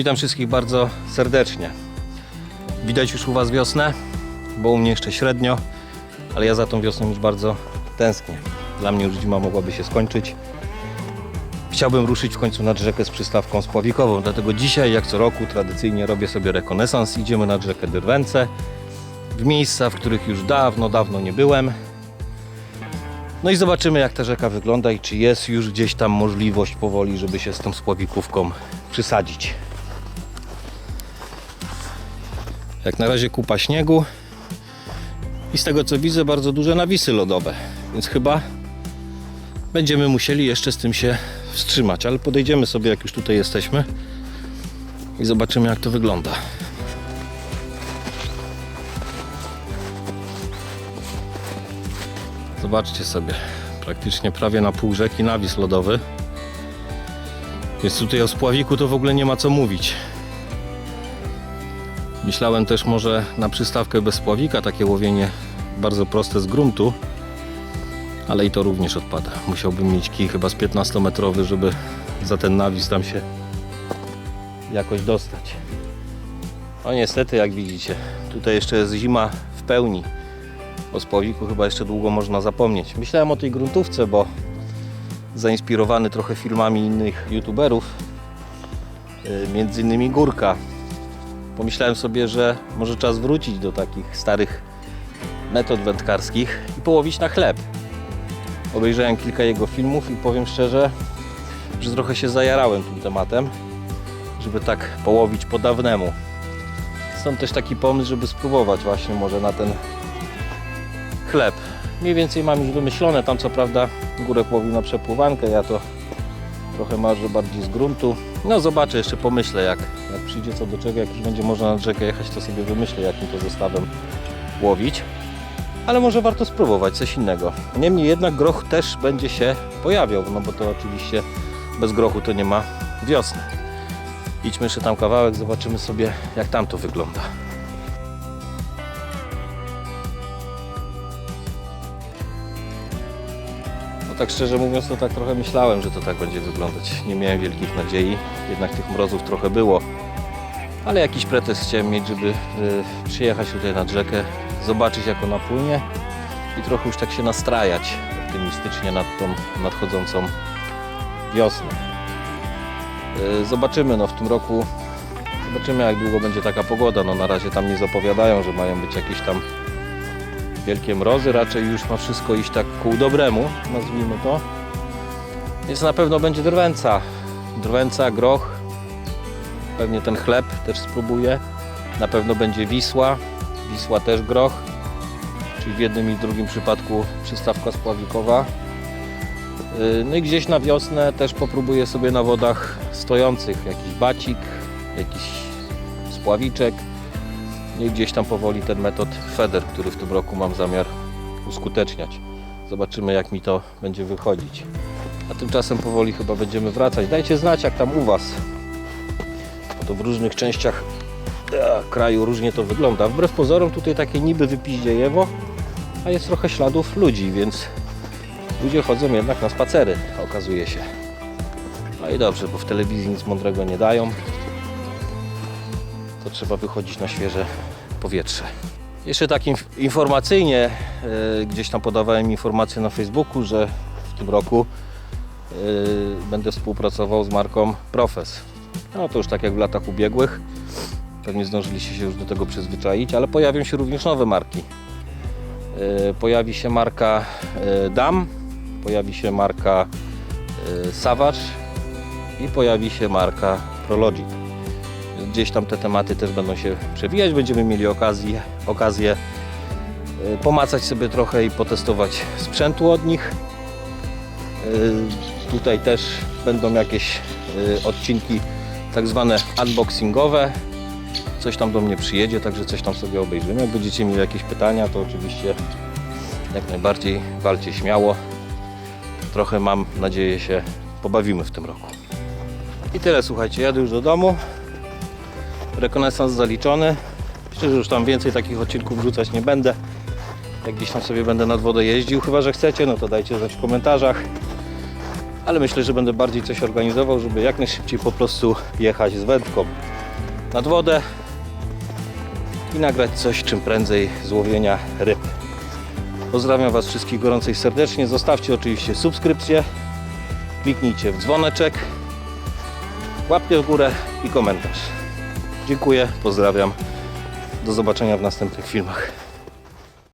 Witam wszystkich bardzo serdecznie. Widać już u Was wiosnę, bo u mnie jeszcze średnio, ale ja za tą wiosną już bardzo tęsknię. Dla mnie już zima mogłaby się skończyć. Chciałbym ruszyć w końcu nad rzekę z przystawką spławikową, dlatego dzisiaj, jak co roku, tradycyjnie robię sobie rekonesans. Idziemy nad rzekę Dyrwęce, w miejsca, w których już dawno, dawno nie byłem. No i zobaczymy, jak ta rzeka wygląda i czy jest już gdzieś tam możliwość powoli, żeby się z tą spławikówką przysadzić. Jak na razie kupa śniegu i z tego co widzę bardzo duże nawisy lodowe, więc chyba będziemy musieli jeszcze z tym się wstrzymać, ale podejdziemy sobie jak już tutaj jesteśmy i zobaczymy jak to wygląda. Zobaczcie sobie, praktycznie prawie na pół rzeki nawis lodowy. Więc tutaj o spławiku to w ogóle nie ma co mówić. Myślałem też może na przystawkę bez spławika, takie łowienie bardzo proste z gruntu, ale i to również odpada. Musiałbym mieć kij chyba z 15-metrowy, żeby za ten nawis tam się jakoś dostać. No niestety, jak widzicie, tutaj jeszcze jest zima w pełni. O spławiku chyba jeszcze długo można zapomnieć. Myślałem o tej gruntówce, bo zainspirowany trochę filmami innych youtuberów, yy, między innymi Górka. Pomyślałem sobie, że może czas wrócić do takich starych metod wędkarskich i połowić na chleb. Obejrzałem kilka jego filmów i powiem szczerze, że trochę się zajarałem tym tematem, żeby tak połowić po dawnemu. Stąd też taki pomysł, żeby spróbować właśnie może na ten chleb. Mniej więcej mam już wymyślone, tam co prawda górek łowi na przepływankę, ja to trochę marzę bardziej z gruntu. No zobaczę, jeszcze pomyślę jak, jak przyjdzie co do czego, jak już będzie można nad rzekę jechać, to sobie wymyślę jakim to zestawem łowić. Ale może warto spróbować coś innego. Niemniej jednak groch też będzie się pojawiał, no bo to oczywiście bez grochu to nie ma wiosny. Idźmy jeszcze tam kawałek, zobaczymy sobie jak tam to wygląda. Tak szczerze mówiąc, to tak trochę myślałem, że to tak będzie wyglądać. Nie miałem wielkich nadziei, jednak tych mrozów trochę było. Ale jakiś pretekst chciałem mieć, żeby y, przyjechać tutaj nad rzekę, zobaczyć jak ona płynie i trochę już tak się nastrajać optymistycznie nad tą nadchodzącą wiosnę. Y, zobaczymy, no w tym roku zobaczymy jak długo będzie taka pogoda. No na razie tam nie zapowiadają, że mają być jakieś tam wielkie mrozy, raczej już ma wszystko iść tak ku dobremu, nazwijmy to. Więc na pewno będzie drwęca. Drwęca, groch, pewnie ten chleb też spróbuję. Na pewno będzie Wisła, Wisła też groch, czyli w jednym i drugim przypadku przystawka spławikowa. Yy, No i gdzieś na wiosnę też popróbuję sobie na wodach stojących jakiś bacik, jakiś spławiczek. I gdzieś tam powoli ten metod FEDER, który w tym roku mam zamiar uskuteczniać. Zobaczymy jak mi to będzie wychodzić. A tymczasem powoli chyba będziemy wracać. Dajcie znać jak tam u Was. Bo to w różnych częściach e, kraju różnie to wygląda. Wbrew pozorom tutaj takie niby wypiździejewo, a jest trochę śladów ludzi, więc ludzie chodzą jednak na spacery, okazuje się. No i dobrze, bo w telewizji nic mądrego nie dają to trzeba wychodzić na świeże powietrze. Jeszcze tak inf- informacyjnie, e, gdzieś tam podawałem informację na Facebooku, że w tym roku e, będę współpracował z marką Profes. No to już tak jak w latach ubiegłych. Pewnie zdążyliście się już do tego przyzwyczaić, ale pojawią się również nowe marki. E, Pojawi się marka Dam, pojawi się marka Savage i pojawi się marka Prologic gdzieś tam te tematy też będą się przewijać. Będziemy mieli okazję, okazję y, pomacać sobie trochę i potestować sprzętu od nich. Y, Tutaj też będą jakieś y, odcinki tak zwane unboxingowe. Coś tam do mnie przyjedzie, także coś tam sobie obejrzymy. Jak będziecie mieli jakieś pytania, to oczywiście jak najbardziej walcie śmiało. Trochę mam nadzieję się pobawimy w tym roku. I tyle, słuchajcie, jadę już do domu rekonesans zaliczony. Myślę, że już tam więcej takich odcinków wrzucać nie będę. Jak gdzieś tam sobie będę nad wodę jeździł, chyba że chcecie, no to dajcie znać w komentarzach. ale myślę, że będę bardziej coś organizował, żeby jak najszybciej po prostu jechać z wędką nad wodę i nagrać coś czym prędzej z łowienia ryb. Pozdrawiam Was wszystkich gorąco i serdecznie. Zostawcie oczywiście subskrypcję, kliknijcie w dzwoneczek, łapkę w górę i komentarz. Dziękuję, pozdrawiam. Do zobaczenia w następnych filmach.